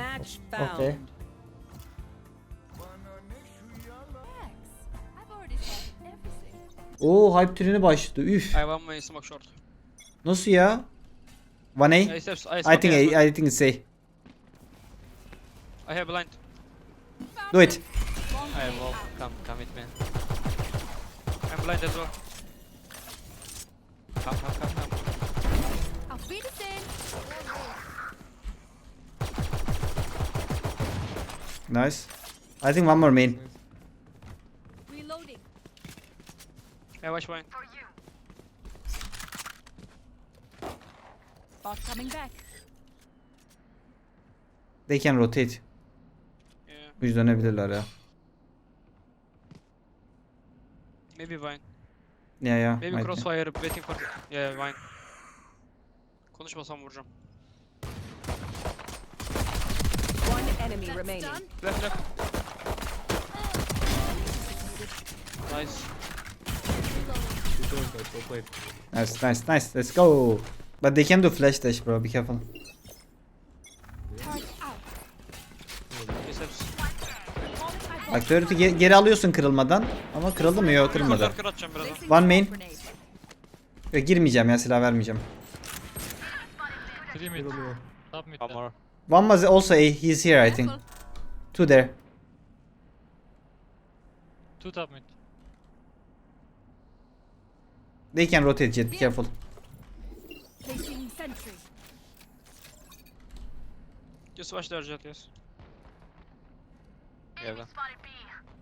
Match found. Okay. Oo hype treni başladı. Üf. I one way smoke short. Nasıl ya? One A? I, I, think. A, I think it's A. I have blind. Do it. I have wall. Come, come with me. I'm blind as well. Come, come, come, come. Auf Wiedersehen. Nice. I think one more main. Reloading. I watch blind. Bot coming back. They can rotate. Yeah. Yüzden dönebilirler ya. Maybe vine. Ya ya. Maybe might be. crossfire waiting for... Yeah vine. Konuşmasam vuracağım. One enemy That's remaining. done. Left left. Nice. Nice nice nice. Let's go. But they can do flash dash bro. Be careful. Turret'ı ge- geri alıyorsun kırılmadan. Ama kırıldı mı? Yok kırılmadı. Kır kır atacağım birazdan. Placing One main. Yok girmeyeceğim ya silah vermeyeceğim. Three mid. Top mid. One. One was also A. He's here I think. Two there. Two top mid. They can rotate jet. Be careful. Placing sentry. Just watch their jet yes. Evden.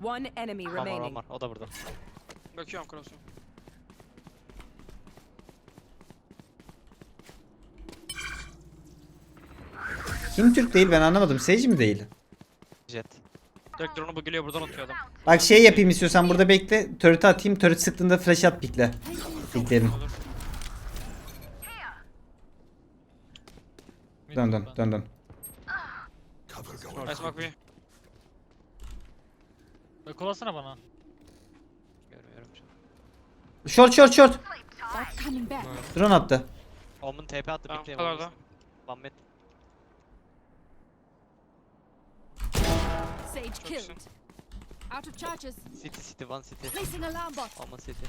One enemy One one remaining. more. O da burada. Bakıyorum cross'u. Kim Türk değil ben anlamadım. Sage mi değil? Jet. Direkt drone'u bu geliyor buradan atıyor adam. Bak şey yapayım istiyorsan burada bekle. Turret'ı atayım. Turret sıktığında flash at pikle. Piklerim. Olur. Dön dön dön dön. I smoke B. E, Kolasana bana. Görmüyorum şu an. Short short short. Bot coming back. Drone attı. Omun TP attı. Tamam. One mid. Sage killed. Out of charges. City, city, one city. Placing alarm bot. Omun city.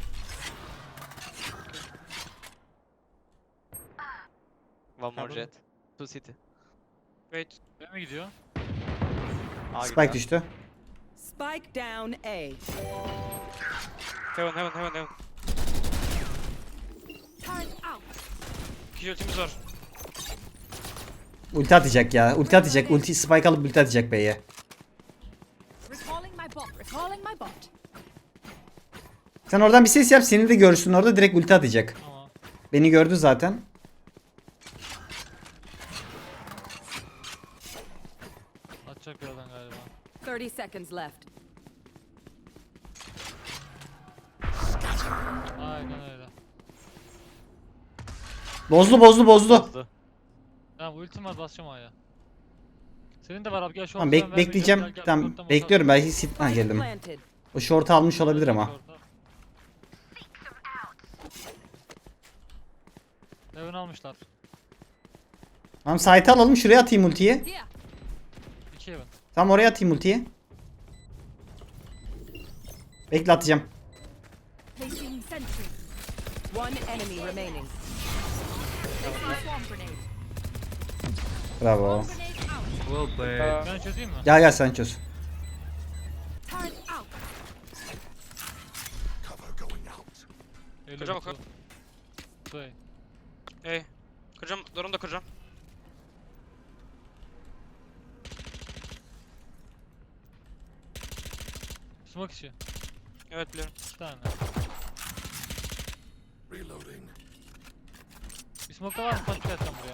One more jet. Two city. Wait. Mi gidiyor? A Spike gidiyor. düştü. Spike down A. Heaven heaven heaven heaven. Turret out. İki ultimiz var. Ulti atacak ya. Ulti atacak. Ulti spike alıp ulti atacak B'ye. Recalling my bot. Recalling my bot. Sen oradan bir ses yap. Seni de görsün orada direkt ulti atacak. Ama Beni gördü zaten. atacak birazdan galiba. 30 seconds left. Aynen öyle. Bozdu bozdu bozdu. Bozdu. Tamam ultim var basacağım A'ya. Senin de var abi gel şu Tamam an bek bekleyeceğim. gel, gel, Tamam bekliyorum. Belki sit ha geldim. O short'u almış olabilir ama. Heaven almışlar. Tamam site'ı alalım. Şuraya atayım ultiyi. İki Heaven. Tam oraya atayım ultiyi. Bekle atacağım. Bravo. Out. Ee, Ben çözeyim mi? Gel gel sen çöz. Kıracağım tu- Şey. Hey. Kıracağım. Drone'u da kıracağım. Smoke işi. Evet biliyorum. Bir tane. Bir smoke da var mı? Atacağım buraya.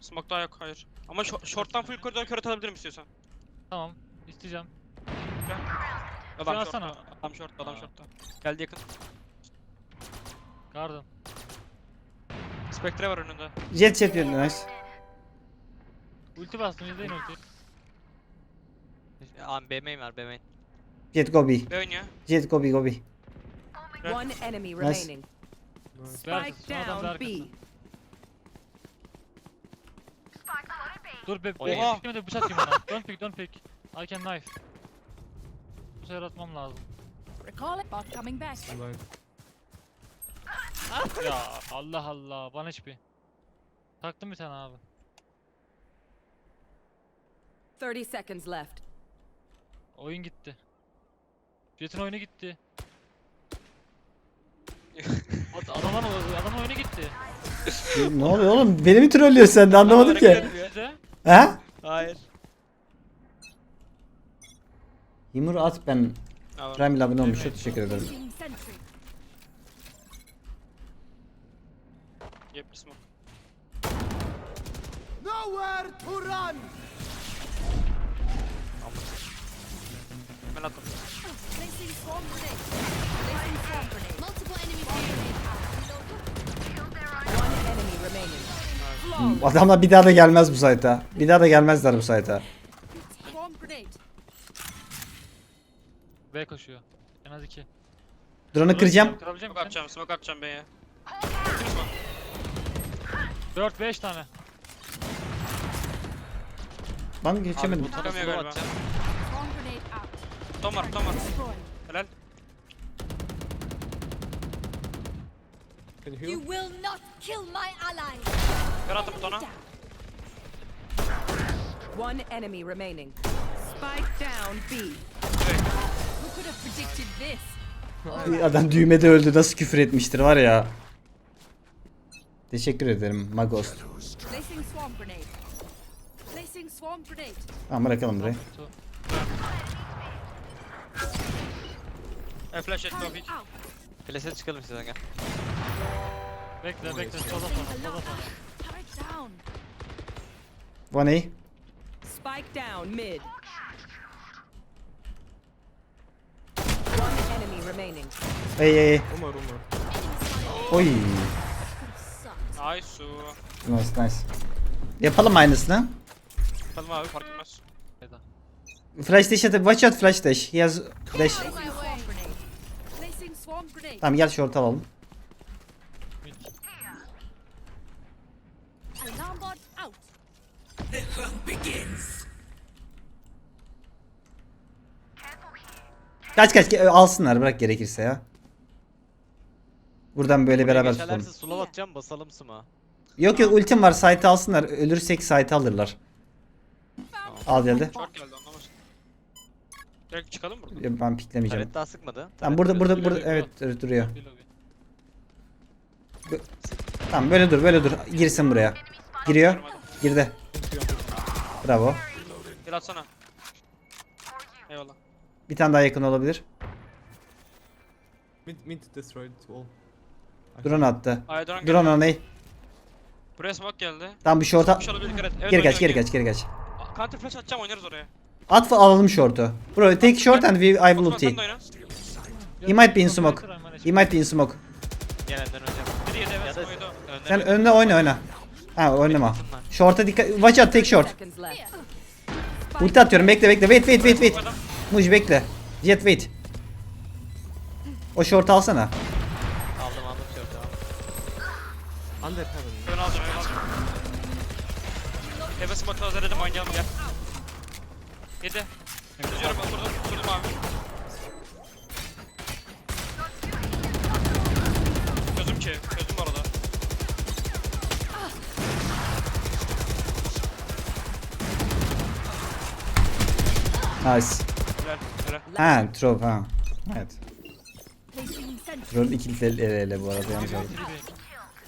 Smoke daha yok hayır. Ama short'tan full koridor kör atabilirim istiyorsan. Tamam. İsteyeceğim. Adam Şunu short'ta. atsana. Adam short'ta adam Aa. short'ta. Geldi yakın. Garden. Spectre var önünde. Jet jet yönü nice. Ulti bastım izleyin ulti. Aa, B main var, B main. Jet go B. B oynuyor. Jet go B go B. One enemy remaining. Ver, Spike son adam down ver B. Dur be. Oy. Oha. Beklemede bıçak atayım bana. Don't pick don't pick. I can knife. Bu sefer atmam lazım. Recalling bot coming back. ya Allah Allah. Bana hiçbir. Taktım bir tane abi. 30 seconds left. Oyun gitti. Jet'in oyunu gitti. Ad- Adamın, adamın oyunu gitti. ne oluyor oğlum? Beni mi trollüyorsun sen de anlamadım ki. Size. He? Hayır. Yumur at ben Tamam. Prime ile abone olmuş. Çok teşekkür ederim. Yep, smoke. Ben attım. Placing swarm grenade. Placing swarm grenade. Multiple enemies here. One enemy remaining. Adamlar bir daha da gelmez bu site'a. Bir daha da gelmezler bu grenade. B koşuyor. En az iki. Drone'u kıracağım. Kırabilecek Smoke atacağım, smoke atacağım B'ye. 4 5 tane. Lan geçemedim. Abi bu tarafa Çıkamıyor slow galiba. atacağım. Tom var, Tom var. Helal. You will not kill my ally. Kör attım butona. One enemy remaining. Spike down B. Who could have predicted this? Adam düğmede öldü. Nasıl küfür etmiştir var ya. Teşekkür ederim Magos. Placing swarm grenade. Placing swarm grenade. Tamam bırakalım burayı. E flash et Turret trafik. out. Flash'e çıkalım sizden gel. Bekle bekle. Sola sonra. Sola sonra. One A. Spike down mid. One enemy remaining. Ey ey ey. Oy. Sucked. Nice su. Nice nice. Yapalım aynısını. Yapalım abi fark etmez. Flash dash atıp watch out flash dash. He has dash. Tamam gel short alalım. Mid. Alarm bot out. Kaç kaç ge- alsınlar bırak gerekirse ya. Buradan böyle beraber tutalım. Geçerlerse slow atacağım basalım sma. Yok yok ultim var site alsınlar. Ölürsek site alırlar. Al geldi. Short geldi anlamasın. Direkt çıkalım buradan. Ya Ben piklemeyeceğim. Taret daha sıkmadı. Tamam burada burada burada evet evet, duruyor. Bir lobi. Tamam böyle dur böyle dur. Girsin buraya. Giriyor. Girdi. Bravo. Gel atsana. Eyvallah. Bir tane daha yakın olabilir. Mid, mid destroyed all. Drone attı. Ay drone Drone geldi. ona ne? Buraya smoke geldi. Tamam bir short'a şey olabilir dikkat et. Evet, geri kaç geri oynuyor. kaç geri kaç. Counter flash atacağım oynarız oraya. At alalım short'u. Bro take short and we I will Osman ulti. sen de oyna. He might be in smoke. He might be in smoke. Gel önden hocam. Biri yedi evet smoke'u da. önden Sen önüne oyna oyna. Ha oynama. Short'a dikkat. Watch out take short. Ulti atıyorum bekle bekle. Wait wait wait wait. Muj bekle. Jet wait. O short alsana. aldım aldım şöyle tamam. Under heaven. Ben alacağım ben alacağım. Eve smoke'u hazırladım oynayalım gel. Yedi. Tutuyorum oturdum. Oturdum abi. Gözüm ki. Gözüm Nice. Helal. Helal. Ha troll ha. Evet. Troll ikili el ele, ele bu arada.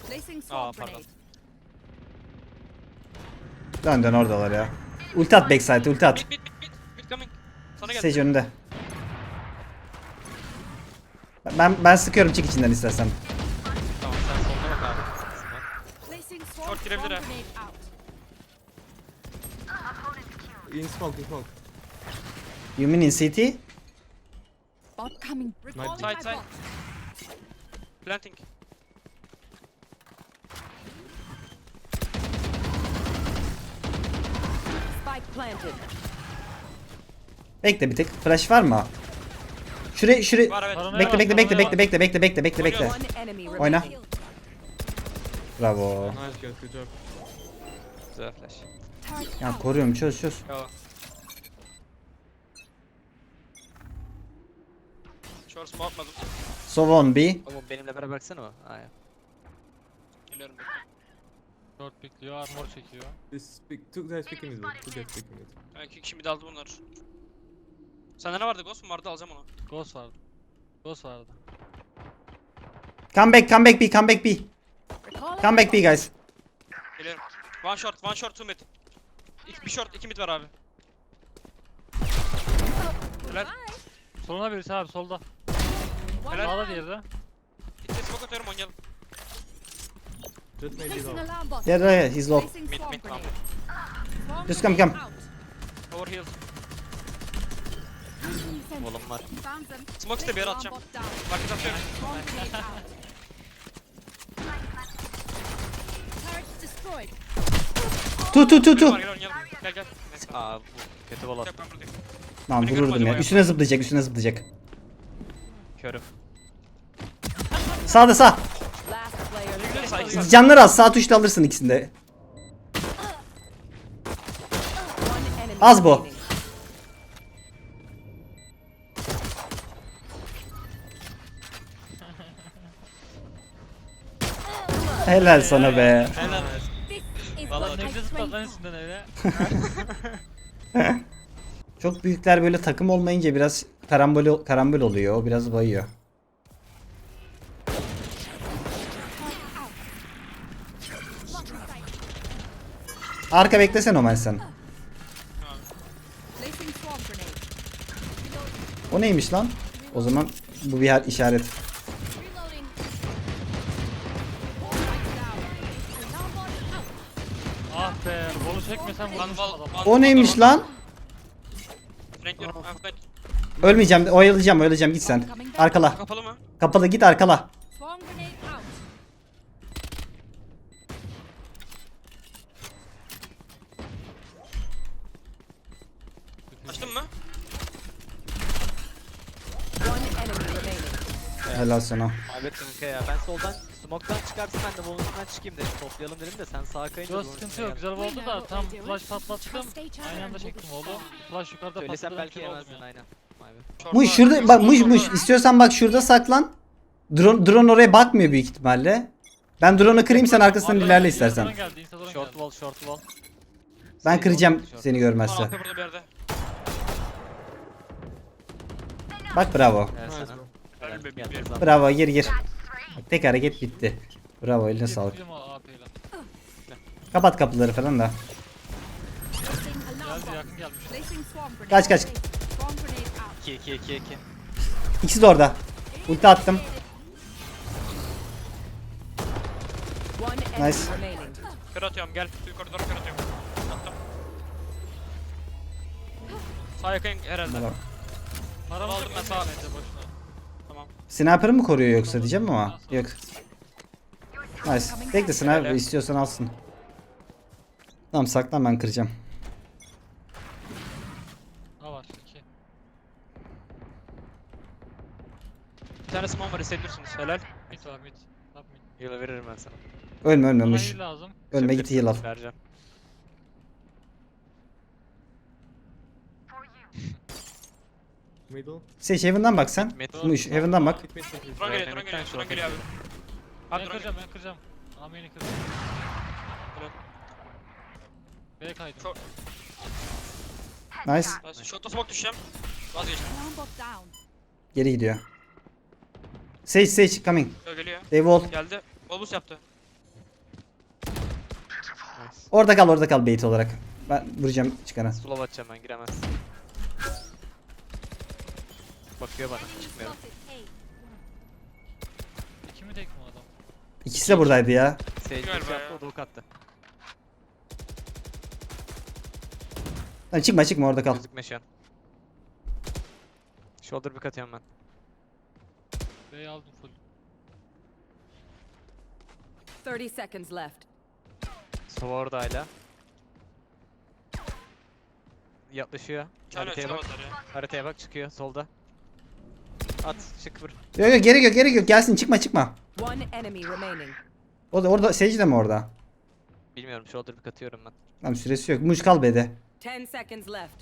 Placing swarm Aa, pardon. Dön dön oradalar ya. Ulti at backside ulti at. Mid mid mid mid. Mid coming. Sana geldi. Sage önünde. Ben ben sıkıyorum çık içinden istersen. Tamam sen soluna bak abi. Short girebilir ha. out. In smoke, in smoke. You mean in city? Bot coming. Recalling Side, my side. bot. Planting. Spike planted. Bekle bir tek. Flash var mı? Şuraya şuraya. Var evet. Bekle bekle bekle bekle bekle bekle bekle bekle bekle. One enemy remaining. Oyna. Bravo. Nice guys, good job. Güzel flash. Ya koruyorum çöz çöz. Yo. Smoke atmadım. Sovon B. Oğlum benimle beraber baksana mı? Ya. Geliyorum. Short pikliyor, armor çekiyor. This speak, two guys speaking mid, two guys speaking mid. Ben iki de aldı bunlar. Sende ne vardı Ghost mu vardı alacağım onu. Ghost vardı. Ghost vardı. Come back come back B come back B. Come back B guys. Geliyorum. One short, one short, two mid. İki, bir short, iki mid var abi. Helal. Soluna birisi abi solda. Helal. Sağda diğeri de. İki smoke atıyorum oynayalım. Just maybe Placing low. alarm bot. Yeah yeah he's low. Placing Mid, swarm mid, grenade. tamam. Swarm Just come, grenade come. out. Over heal. Placing sentry. Volum var. Found them. Smoke iste bir yere Alarm atacağım. bot down. Market atıyorum. Swarm grenade out. Turret destroyed. Tu tu tu Var, tu. Gel oynayalım. Gel gel. Neyse. Aa bu kötü bol Gel ben buradayım. Lan vururdum ya. Üstüne zıplayacak üstüne zıplayacak. Körüm. Sağda sağ. Canları az sağ tuşla alırsın ikisini de. One enemy Az bu. Helal sana be. Helal. Valla üstünden öyle. Çok büyükler böyle takım olmayınca biraz karambol karambol oluyor. O biraz bayıyor. Arka beklesen Omen sen. O neymiş lan? O zaman bu bir her işaret. Ah be, bolu çekmesen vurmuştum O neymiş lan? Ölmeyeceğim, oyalayacağım, oyalayacağım. Git sen. Arkala. Kapalı mı? Kapalı git arkala. Açtın mı? Helal sana. Evet kanka ya ben soldan smoke'tan çıkarsın ben de volumdan çıkayım dedim toplayalım dedim de sen sağa kayınca Yok sıkıntı yok, güzel oldu da tam flash patlattım. Aynı anda çektim oğlu. Flash yukarıda Söylesem patladı. belki kör oldum yemezdin aynen. Muş var. şurada bak muş. var. İstiyorsan bak şurada saklan. Drone, drone oraya bakmıyor büyük ihtimalle. Ben drone'u kırayım sen arkasından Abi, ilerle Instagram istersen. geldi, Instagram Short geldi. wall short wall. Ben kıracağım seni görmezse. AP burada bir yerde. Bak bravo. Evet sana. Helal be. Bravo gir gir. Tek hareket bitti. Bravo eline sağlık. O. Kapat kapıları falan da. Geldi yakın gelmiş. Kaç, kaç. Swarm grenade out. 2 2 2 2. İkisi de orada. Ulti attım. Nice. Kör atıyorum gel. Tüy koridora kör atıyorum. Attım. Sağ yakın herhalde. Bravo. Paramı Aldım ben sağ- bence boşuna. Tamam. Sniper mı koruyor yoksa diyeceğim ama yok. Nice. Bekle sniper istiyorsan alsın. Tamam saklan ben kıracağım. Ha var, iki. Bir tane small var hissedebilirsiniz. Helal. Mid var mid. Top mid. Heal veririm ben sana. Ölme ölme Bana muş. heal lazım. Ölme git heal al. Vereceğim. Middle. Seç Heaven'dan bak sen. Mid. Muş Heaven'dan bak. Hit mid. Drone geliyor, drone geliyor, drone geliyor abi. Ben kıracağım, ben kıracağım. Ameni kıracağım. B'ye kaydım. Nice. Short'ta smoke düşeceğim. Vazgeçtim. Down. Geri gidiyor. Sage Sage coming. Yo, geliyor. They wall. Geldi. Olbus yaptı. Nice. Orada kal orada kal bait olarak. Ben vuracağım çıkana. Slow atacağım ben giremez. Bakıyor bana çıkmıyorum. İki mi tek mi adam? İkisi de buradaydı ya. Sage Galiba yaptı ya. o da hook attı. Lan çıkma çıkma orada kal. Gözükme şu an. Shoulder pick atıyorum ben. B'yi aldım full. 30 seconds left. Orada hala. Yaklaşıyor. Çağrı Haritaya bak. atar ya. Haritaya bak çıkıyor solda. At çık vur. Yok yok gerek yok gerek yok gelsin çıkma çıkma. One enemy remaining. O da orada Sage de mi orada? Bilmiyorum shoulder pick atıyorum ben. Tamam süresi yok. Muş kal B'de. 10 seconds left.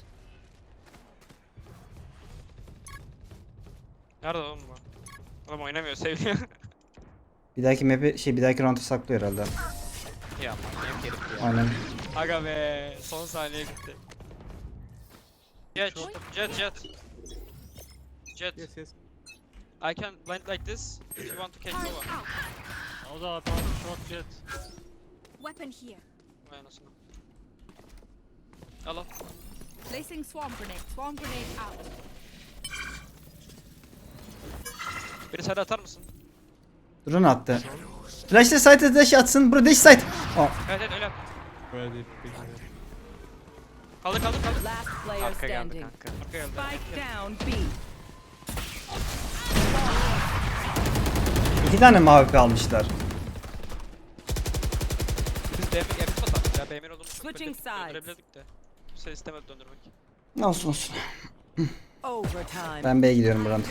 Nerede oğlum bu? Adam oynamıyor seviyor. Bir dahaki map'i şey bir dahaki round'a saklıyor herhalde. Ya manyak herif ya. Aynen. Aga be son saniye bitti. Jet, jet, jet. Jet, Yes, yes. I can blind like this if you want to catch Nova. O da abi short jet. Weapon here. Vay anasını. Al al. Placing swarm grenade. Swarm grenade out. Biri side atar mısın? Drone attı. Flash'te site dash atsın. Burada dash site. Aa, Evet evet öyle yap. Picking it. Kaldır kaldır kaldır. Last player Arka geldi standing. kanka. Arkaya geldi. Spike down B. iki tane mavi almışlar. Biz BM'e gelmiş batalım. Ya BM'in olduğunu çok Switching sides. döndürebilirdik de. Sen istemedi döndürmek. Olsun olsun. Overtime. Ben B'ye gidiyorum bu round.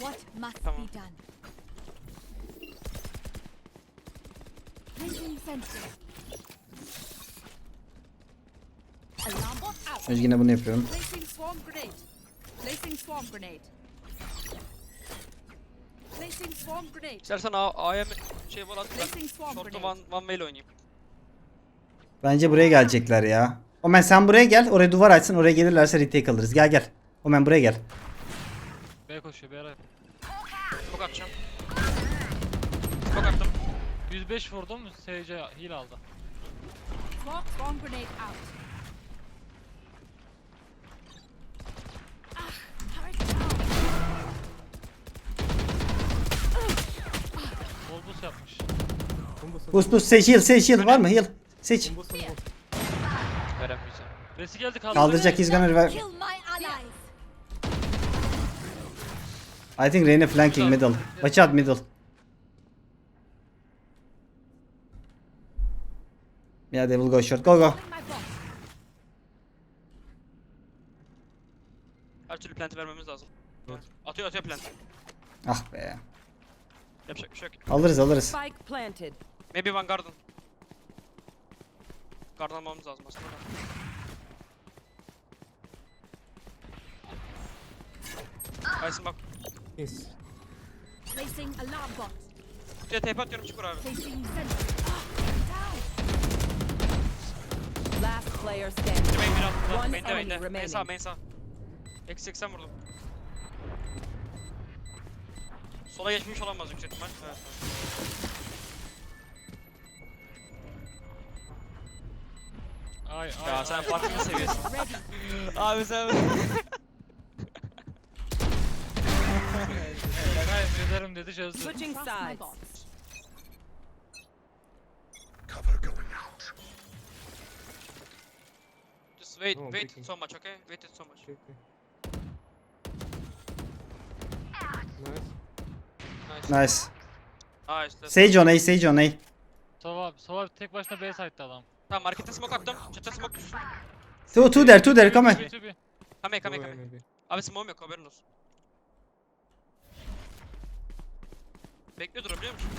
What must Tamam. be done? Placing sensor. Alarm bot out. Önce yine bunu yapıyorum. Placing swarm grenade. Placing swarm grenade. Placing swarm grenade. İstersen A, A'ya mı- şey var at ben Placing swarm short'ta grenade. one, one way ile oynayayım. Bence buraya gelecekler ya. Omen sen buraya gel. Oraya duvar açsın. Oraya gelirlerse retake alırız. Gel gel. Omen buraya gel. B koşuyor B ara. Çok atacağım. Çok attım. 105 vurdum. SC heal aldı. Swarm, swarm grenade out. Ah, turret down. Bol boost yapmış. Boost boost. Sage heal. Sage heal. Var mı heal? Combo. Veremeyeceğim. Resi geldi kaldı. Kaldıracak. He's gonna revive. Kill my I think Reyna flanking middle. Watch out middle. Yeah, they will go short. Go go. Her türlü planti vermemiz lazım. Evet. Atıyor atıyor planti. Ah be. Yapacak bir şey yok. Alırız alırız. Spike planted. Maybe one garden. Garden almamız lazım aslında. da. Aysin bak. Yes. Placing alarm bot. De TP atıyorum çık vur abi. Placing sensor. Ah, down. Last player standing. Bir altında. One Main'de enemy main'de. Main remaining. sağ main sağ. Eksi 80 vurdum. Sola geçmiş olamaz yüksek ihtimal. Evet. Ay ay. Ya ay. sen farkını seviyorsun. abi sen... Ederim dedi çözdü. Switching Trust my sides. bot. Just wait, Oh, wait picking. so much, okay? Wait so much. Okay, okay. Nice. Nice. Nice. Nice. let's- Sage on A. Sage on A. Sova, Sova tek başına B site'de adam. Tamam markete smoke attım. Çete smoke düşsün. Two, two there. Two there. Come on. Kame Go kame away, kame. maybe. Abi smoke'um yok haberin olsun. Bekliyor durabiliyor musun?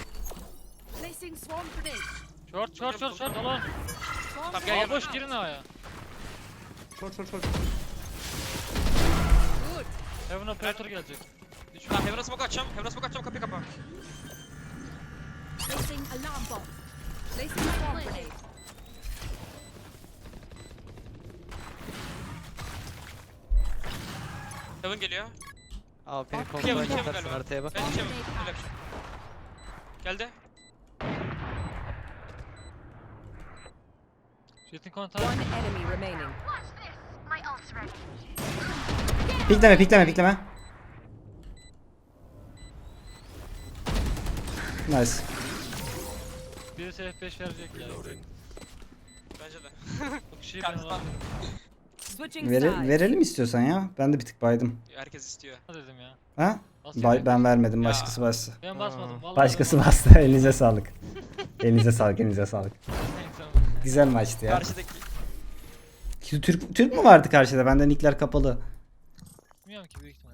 Placing swarm grenade. Short short short short alon. Swarm Tamam, grenade. gel, Aa gel. boş girin A'ya. Short, short, short. Good. Heaven operator gelecek. Tamam Heaven'a smoke atacağım. Heaven'a smoke atacağım kapıyı kapa. Placing alarm bot. Placing swarm grenade. Heaven geliyor. Abi beni Kevin, kontrol Kevin yaparsın galiba. haritaya bak. Ben içeceğim. Öyle bir şey. Geldi. Jet'in kontağı. One enemy remaining. Pikleme pikleme pikleme. Nice. Birisi F5 verecek ya. Bence de. Bu kişiyi ben alamıyorum. Vere, verelim istiyorsan ya. Ben de bir tık baydım. Herkes istiyor. dedim ya. Ha? Bay, ben. ben vermedim. Ya. Başkası bastı. Ben basmadım. Vallahi Başkası ben bastı. Elinize sağlık. Elinize sağlık. Elinize sağlık. Güzel maçtı ya. Karşıdaki Türk, Türk mü vardı karşıda? Benden nickler kapalı. Bilmiyorum ki büyük ihtimal.